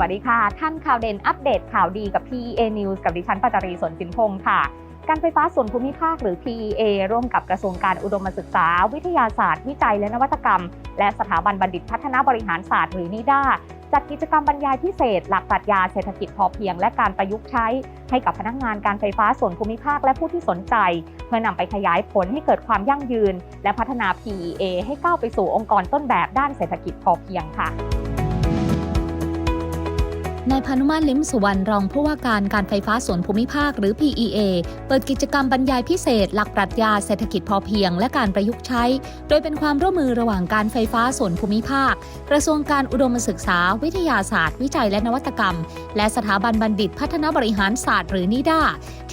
วัสดีค่ะ ท่านข่าวเด่นอัปเดตข่าวดีกับ PEA News กับดิฉันปัจจรีสนสินพงศ์ค่ะ การไฟฟ้าส่วนภูมิภาคหรือ PEA ร่วมกับกระทรวงการอุดมศึกษา วิทยาศาสตร์ วิจัยและนวัตกรรม และสถาบันบัณฑิตพัฒนาบริหารศาสตร์หรือนิด้าจัดกิจกรรมบรรยายพิเศษ หลักปรัชญาเศรษฐกิจพอเพียง และการประยุกต์ใช้ ให้กับพนักงานการไฟฟ้าส่วนภูมิภาคและผู้ที่สนใจ เพื่อนำไปขยายผลให้เกิดความยั่งยืน และพัฒนา PEA ให้ก้าวไปสู่องค์กรต้นแบบด้านเศรษฐกิจพอเพียงค่ะ นายพานุมาตรลิ้มสุวรรณรองผู้ว่าการการไฟฟ้าส่วนภูมิภาคหรือ PEA เปิดกิจกรรมบรรยายพิเศษ หลักปรัชญาเศรษฐกิจพอเพียง และการประยุกต์ใช้ โดยเป็นความร่วมมือระหว่างการไฟฟ้าส่วนภูมิภาค กระทรวงการอุดมศึกษา วิทยาศาสตร์ วิจัยและนวัตกรรม และสถาบันบัณฑิตพัฒนาบริหารศาสตร์หรือนิด้า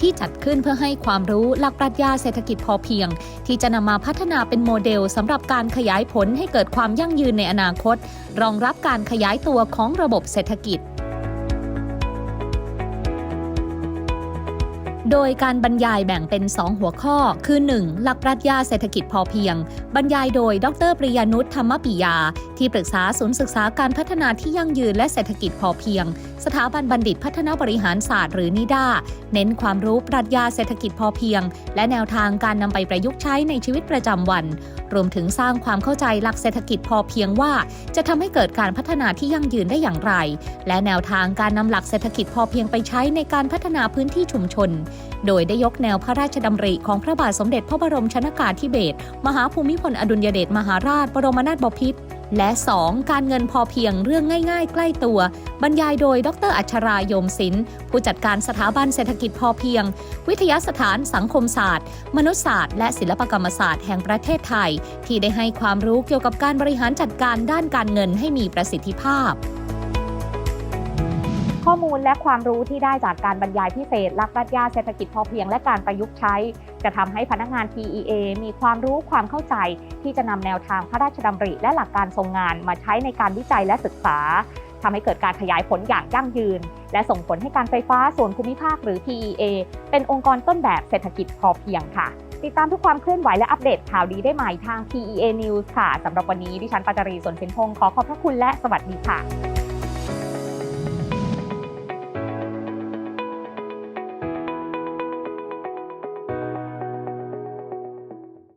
ที่จัดขึ้นเพื่อให้ความรู้หลักปรัชญาเศรษฐกิจพอเพียง ที่จะนำมาพัฒนาเป็นโมเดลสำหรับการขยายผลให้เกิดความยั่งยืนในอนาคต รองรับการขยายตัวของระบบเศรษฐกิจ โดยการบรรยายแบ่งเป็น 2 หัวข้อ คือ 1. หลักปรัชญาเศรษฐกิจพอเพียง บรรยายโดย ดรปริยานุชธรรมปิยา ที่ปรึกษาศูนย์ศึกษาการพัฒนาที่ยั่งยืนและเศรษฐกิจพอเพียง สถาบันบัณฑิตพัฒนาบริหารศาสตร์หรือนิด้าเน้นความรู้ปรัชญาเศรษฐกิจพอเพียง และแนวทางการนำไปประยุกต์ใช้ในชีวิตประจำวัน รวมถึงสร้างความเข้าใจหลักเศรษฐกิจพอเพียงว่า จะทำให้เกิดการพัฒนาที่ยั่งยืนได้อย่างไร และแนวทางการนำหลักเศรษฐกิจพอเพียงไปใช้ในการพัฒนาพื้นที่ชุมชนโดยได้ยกแนวพระราชดำริของพระบาทสมเด็จพระบรมชนากาธิเบศรมหาภูมิพลอดุลยเดชมหาราชบรมนาถบพิตรและ 2. การเงินพอเพียงเรื่องง่ายๆ ใกล้ตัว บรรยายโดย ดรอัชรายมศิลป์ผู้จัดการสถาบันเศรษฐกิจพอเพียง วิทยาสถานสังคมศาสตร์ มนุษยศาสตร์ และศิลปกรรมศาสตร์แห่งประเทศไทย ที่ได้ให้ความรู้เกี่ยวกับการบริหารจัดการด้านการเงินให้มีประสิทธิภาพ ข้อมูลและความรู้ที่ได้จากการบรรยายพิเศษหลักปรัชญาเศรษฐกิจพอเพียงและการประยุกต์ใช้ จะทำให้พนักงาน PEA มีความรู้ความเข้าใจ ที่จะนำแนวทางพระราชดำริ และหลักการทรงงานมาใช้ในการวิจัยและศึกษาทำให้เกิดการขยายผลอย่างยั่งยืน และส่งผลให้การไฟฟ้าส่วนภูมิภาคหรือ PEA เป็นองค์กรต้นแบบเศรษฐกิจพอเพียงค่ะติดตามทุกความเคลื่อนไหวและอัปเดตข่าวดีได้ใหม่ทาง PEA News ค่ะ สำหรับวันนี้ดิฉันปัจจารีสนเพ็ญพงศ์ขอขอบพระคุณและสวัสดีค่ะ